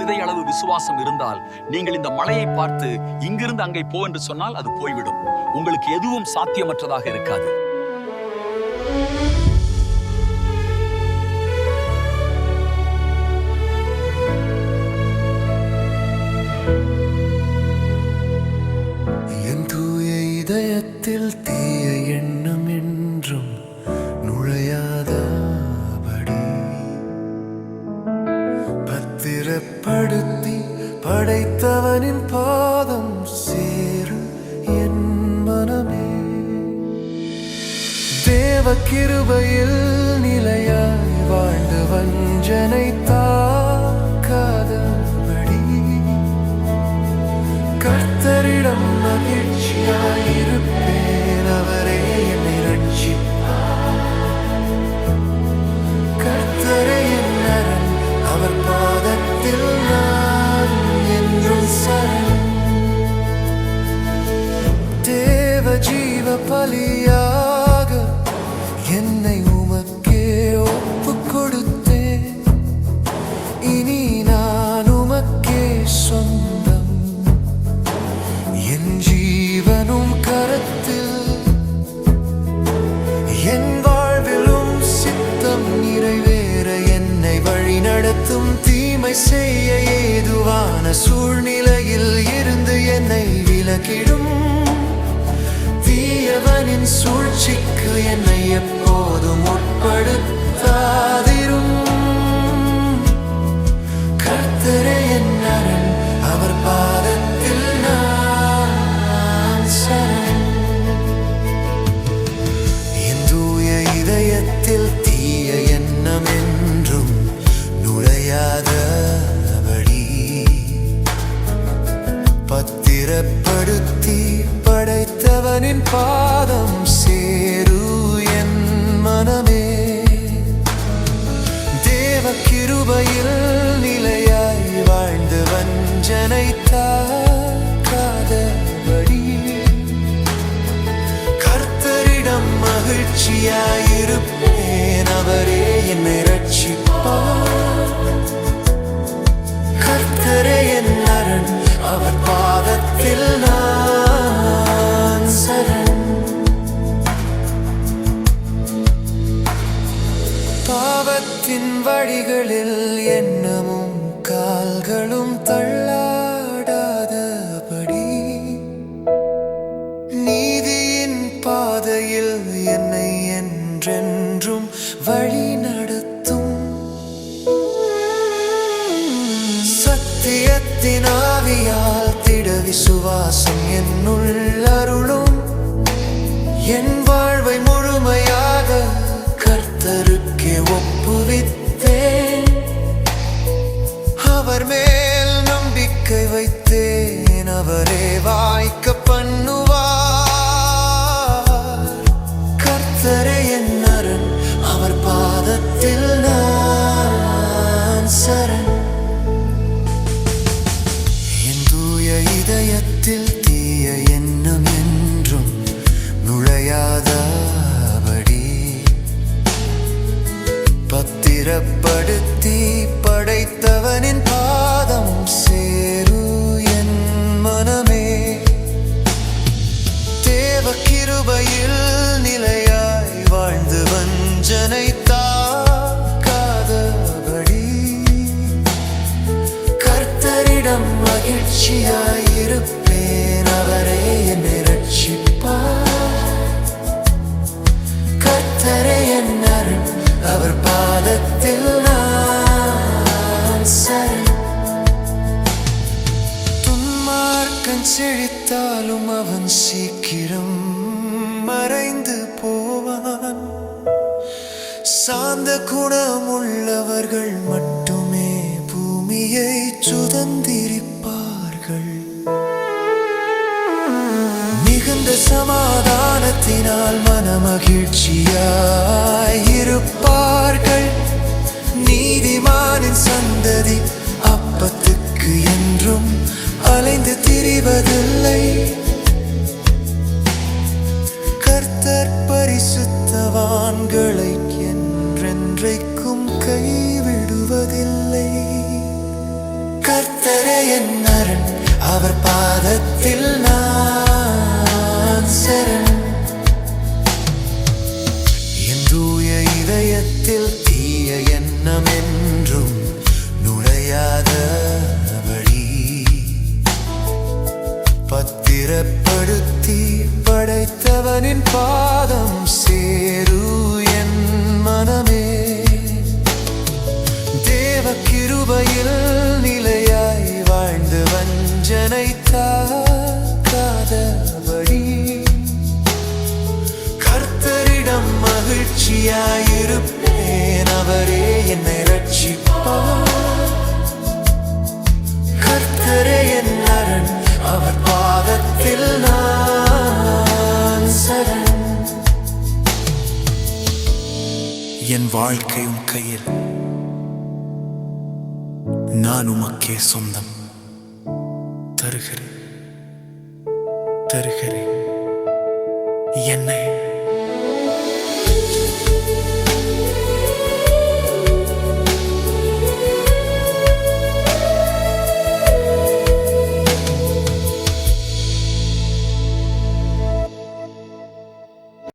விதை அளவு விசுவாசம் இருந்தால் நீங்கள் இந்த மலையை பார்த்து இங்கிருந்து அங்கே போ என்று சொன்னால் அது போய்விடும். உங்களுக்கு எதுவும் சாத்தியமற்றதாக இருக்காது. என் தூய இதயத்தில் தீய எண்ணம் பத்திரப்படுத்தி படைத்தவனின் பாதம் சேரும் என் மனமே. தேவ கிருபையில் பலியாக என்னை உமக்கே ஒப்பு கொடுத்தேன் இனி நான் உமக்கே சொந்தம். என் ஜீவனும் கரத்தில் என் வாழ்விலும் சித்தம் நிறைவேற என்னை வழி நடத்தும் தீமை செய்ய ஏதுவான சூழ்நிலையில் இருந்து என்னை விலக்கிடும். தீயவனின் சூழ்ச்சிக்கு என்னை எப்போதும் உட்படுத்தாதிரும். பாதம் சேரு என் மனமே. தேவ கிருபையில் நிலையாய் வாழ்ந்து வஞ்சனை தாக்காதபடி கர்த்தரிடம் மகிழ்ச்சியாயிருப்பேன் அவரே என்னை ரட்சி வழிகளில் எண்ணமும் கால்களும் தள்ளாடாதபடி. நீதியின் பாதையில் என்னை என்றென்றும் வழி நடத்தும். சத்தியத்தின் ஆவியால் திட விசுவாசம் என்னுள் அருளும். என் வாழ்வை முழுமையாக கர்த்தருக்கே ஒப்புவித்து வாய்க்க பண்ணுவார். கர்த்தரே என் அரண் அவர் பாதத்தில் நான் சரண். என் தூய இதயத்தில் அவர் பாதத்தில் நான் சரண் துன்மார்க்கன் செழித்தாலும் அவன் சீக்கிரம் மறைந்து போவான். சாந்த குணம் உள்ளவர்கள் மட்டுமே பூமியை சுதந்திரிப்பார்கள். மிகுந்த சமாதானத்தினால் இருப்பார்கள் நீதிமானின் சந்ததி அப்பத்துக்கு என்றும் அலைந்து திரிவதில்லை. கர்த்தர் பரிசுத்தவான்களை என்றென்றைக்கும் கைவிடுவதில்லை. கர்த்தரே என் அரண் அவர் பாதத்தில் நான் பாதம் சேரு என் மனமே. தேவ கிருபையில் நிலையாய் வாழ்ந்து வஞ்சனை தாக்காதபடி என் வாழ்க்கை உன் கையில். நான் உமக்கே சொந்தம். தருகிறேன். தருகிறேன். என்னை